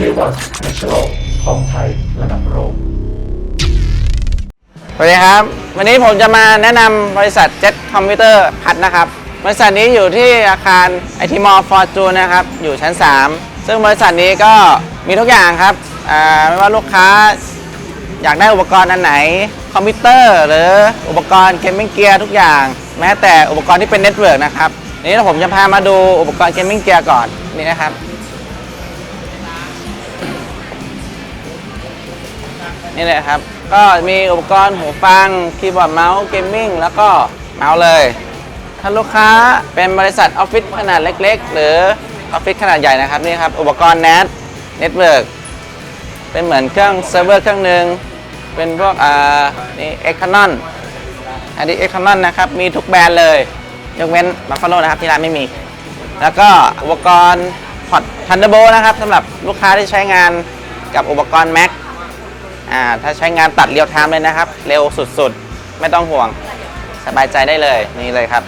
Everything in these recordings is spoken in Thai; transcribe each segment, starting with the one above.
เอวัสแนชแนลของไทยระดับโลกสวัสดีครับ วันนี้ผมจะมาแนะนำบริษัท Jet Computer พัดนะครับ บริษัทนี้อยู่ที่อาคารไอทีมอลฟอร์จูนนะครับ อยู่ชั้น 3 ซึ่งบริษัทนี้ก็มีทุกอย่างครับไม่ว่าลูกค้าอยากได้อุปกรณ์อันไหน คอมพิวเตอร์ หรืออุปกรณ์เกมมิ่งเกียร์ทุกอย่าง แม้แต่อุปกรณ์ที่เป็นเน็ตเวิร์กนะครับนี้ผมจะพามาดูอุปกรณ์เกมมิ่งเกียร์ก่อนนี่นะครับ นี่เลยครับ ก็มีอุปกรณ์หูฟังคีย์บอร์ดเมาส์เกมมิ่งแล้วก็เมาส์เลย ถ้าลูกค้าเป็นบริษัทออฟฟิศขนาดเล็ก ๆ หรือออฟฟิศขนาดใหญ่นะครับนี่ครับ อุปกรณ์ NAT Network เป็นเหมือนเครื่องเซิร์ฟเวอร์เครื่องหนึ่งเป็นพวกอ่านี่เอ็กคานอนอันนี้เอ็กคานอนนะครับ มีทุกแบรนด์เลยยกเว้นบัฟฟาโลนะครับที่ร้านไม่มี แล้วก็อุปกรณ์พอร์ต Thunderbolt นะครับสำหรับลูกค้าที่ใช้งานกับอุปกรณ์ Mac อ่าถ้าใช้งานตัดเรียวไทม์เลยนะครับ เร็วสุดๆ ไม่ต้องห่วงสบายใจได้เลยนี่เลยครับ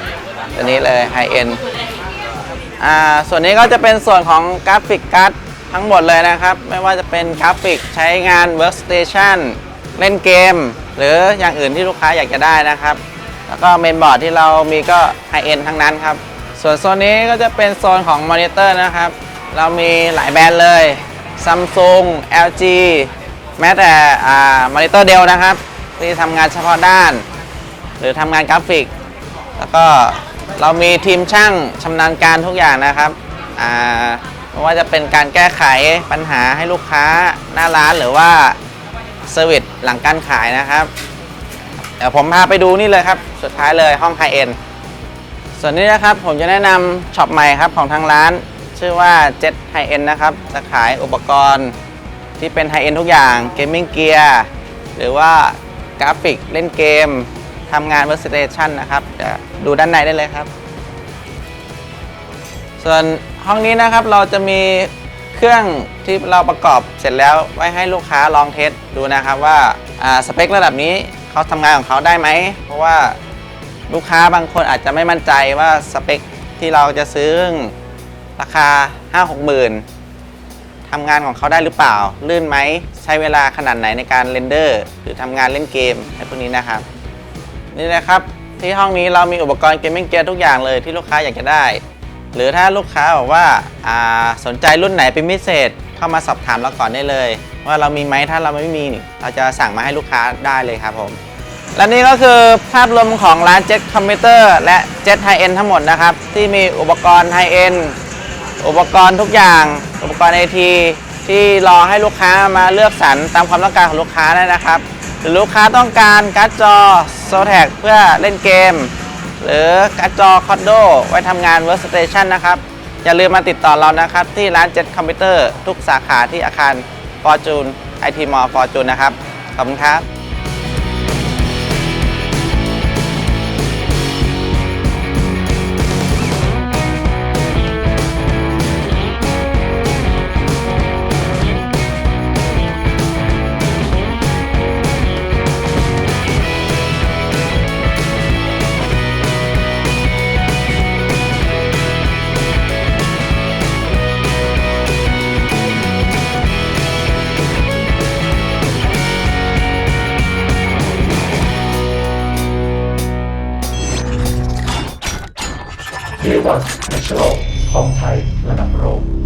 ตัวนี้เลยไฮเอ็นอ่าส่วนนี้ก็จะเป็นส่วนของกราฟิกการ์ดทั้งหมดเลยนะครับ ไม่ว่าจะเป็นกราฟิกใช้งาน Workstation เล่นเกม หรืออย่างอื่นที่ลูกค้าอยากจะได้นะครับ แล้วก็เมนบอร์ดที่เรามีก็ไฮเอ็นทั้งนั้นครับ ส่วนโซนนี้ก็จะเป็นโซนของมอนิเตอร์นะครับ เรามีหลายแบรนด์เลย Samsung LG แม้แต่มอนิเตอร์เดลนะครับที่ทำงานเฉพาะด้าน หรือทำงานกราฟิก แล้วก็เรามีทีมช่างชำนาญการทุกอย่างนะครับไม่ว่าจะเป็นการแก้ไขปัญหาให้ลูกค้าหน้าร้านหรือว่าเซอร์วิสหลังการขายนะครับ เดี๋ยวผมพาไปดูนี่เลยครับ สุดท้ายเลยห้องไฮเอ็นส่วนนี้นะครับผมจะแนะนำช็อปใหม่ครับของทางร้าน ชื่อว่า Jet High End นะครับจะขายอุปกรณ์ ที่เป็นไฮเอ็นทุกอย่างเกมมิ่งเกียร์หรือว่ากราฟิกเล่นเกมทำงาน Workstation นะครับจะดูด้านในได้เลยครับ ส่วนห้องนี้นะครับเราจะมีเครื่องที่เราประกอบเสร็จแล้วไว้ให้ลูกค้าลองเทสดูนะครับว่าสเปคระดับนี้เขาทำงานของเขาได้ไหม เพราะว่าลูกค้าบางคนอาจจะไม่มั่นใจว่าสเปคที่เราจะซื้อราคา 5-6หมื่น ทำงานของเขาได้หรือเปล่า ลื่นไหม ใช้เวลาขนาดไหนในการเรนเดอร์ หรือทำงานเล่นเกมอะไรพวกนี้นะครับ นี่นะครับที่ห้องนี้เรามีอุปกรณ์เกมมิ่งเกียร์ทุกอย่างเลยที่ลูกค้าอยากจะได้ หรือถ้าลูกค้าบอกว่าาสนใจรุ่นไหนเป็นพิเศษเข้ามาสอบถามเราก่อนได้เลย ว่าเรามีไหมถ้าเราไม่มีเราจะสั่งมาให้ลูกค้าได้เลยครับผมและนี่ก็คือภาพรวมของร้าน Jet Computer และ Jet High End ทั้งหมดนะครับ ที่มีอุปกรณ์ High End อุ อุปกรณ์ทุกอย่าง อุปกรณ์ไอทีที่รอให้ลูกค้ามาเลือกสรรตามความต้องการของลูกค้าได้นะครับ หรือลูกค้าต้องการการ์ดจอ s o t a c เพื่อเล่นเกม หรือการ์ดจอ c o d o ไว้ทำงาน Workstation นะครับ อย่าลืมมาติดต่อเรานะครับ ที่ร้าน Jet Computer ทุกสาขาที่อาคาร Fortune IT Mall Fortune นะครับ ขอบคุณครับ เรียวัานักโลกของไทยระดับโลก